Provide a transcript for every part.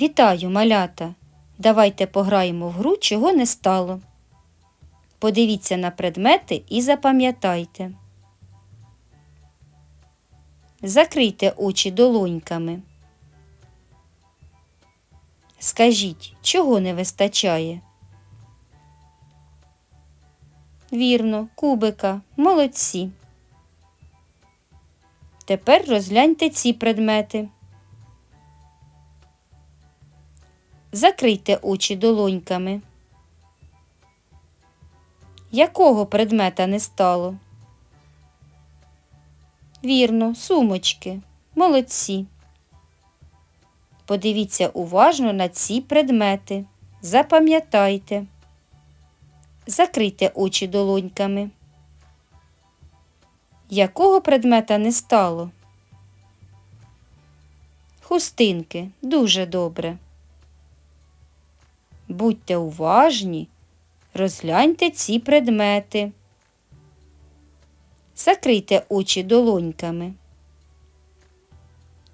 Вітаю, малята! Давайте пограємо в гру, чого не стало. Подивіться на предмети і запам'ятайте. Закрийте очі долоньками. Скажіть, чого не вистачає? Вірно, кубика, молодці. Тепер розгляньте ці предмети. Закрийте очі долоньками. Якого предмета не стало? Вірно, сумочки. Молодці. Подивіться уважно на ці предмети. Запам'ятайте. Закрийте очі долоньками. Якого предмета не стало? Хустинки. Дуже добре. Будьте уважні, розгляньте ці предмети. Закрийте очі долоньками.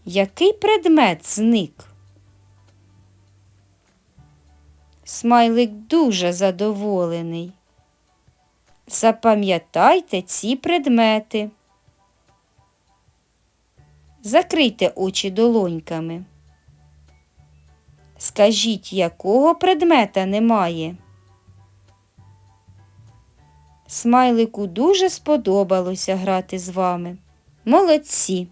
Який предмет зник? Смайлик дуже задоволений. Запам'ятайте ці предмети. Закрийте очі долоньками. Скажіть, якого предмета немає? Смайлику дуже сподобалося грати з вами. Молодці!